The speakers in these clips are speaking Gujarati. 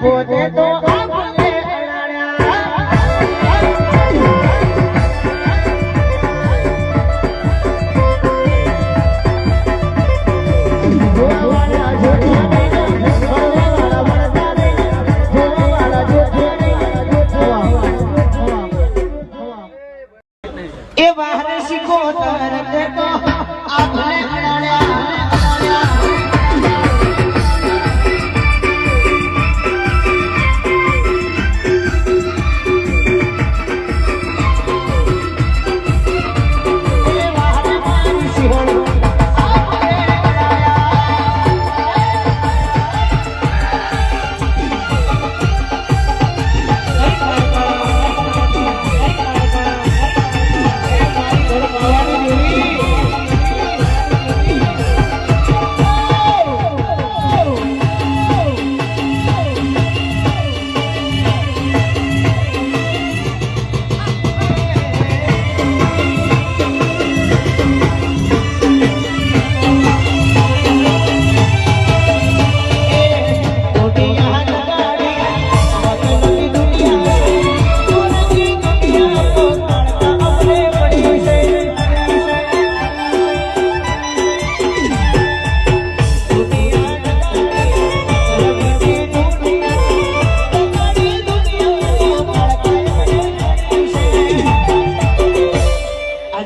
પોતે તો को तरते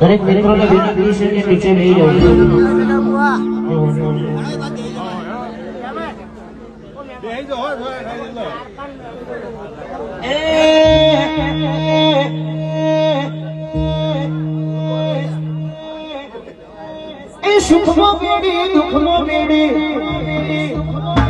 દરેક મિત્રો ને વિનંતી છે કે નીચે નહીં જવું એ સુખમાં બેડી દુઃખમાં બેડી